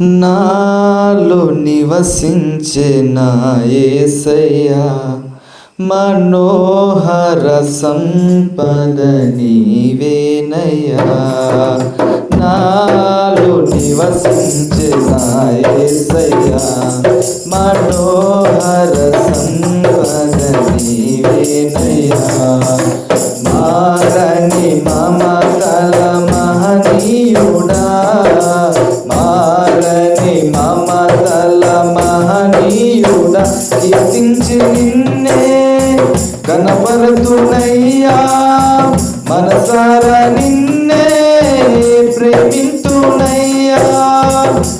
నాలో నివసించే నా యేసయ్యా మనోహర సంపద నీవేనయ్యా. నాలో నివసించే నా యేసయ్యా మనోహర సంపద నీవేనయ్యా. మనసారా నిన్నే ప్రేమితునయ్యా.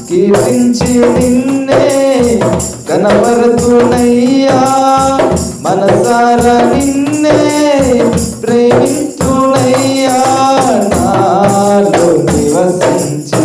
కీర్తించి నిన్నే కనపరుతునయ్యా మనసారా నిన్నే ప్రేమితునయ్యా. నాలో నివసించే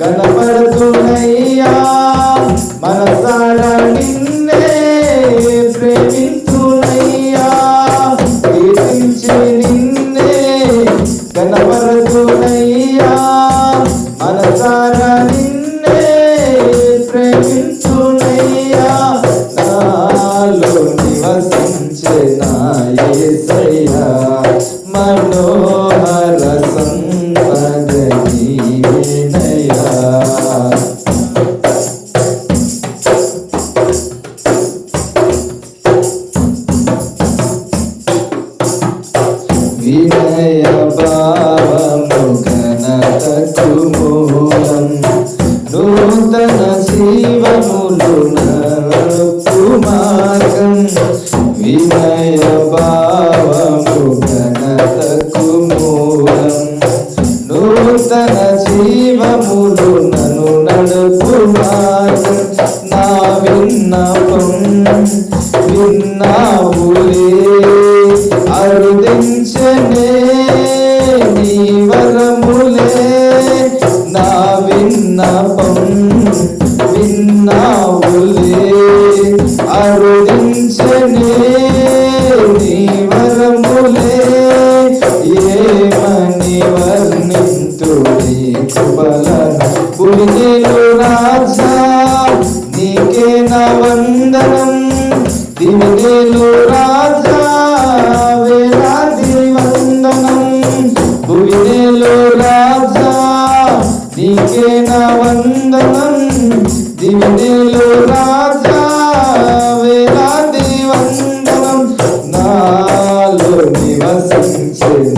గణపడుతున్నయ్యా జీవములు వినయ భావము ఘనతకు మూలం నూతన జీవములు నన్ను నడుపు మార్గం నా విన్నపం విన్నా ఏమని నీ కృపలను పులినేలు రాజా. నీకే నా వందనం. దివినేలు రాజా. వేలాది వందనం. భువినేలు రాజా. నీకే నా వందనం. రాజా.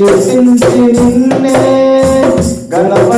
కీర్తించి నిన్నే గణపరచుడయ్యా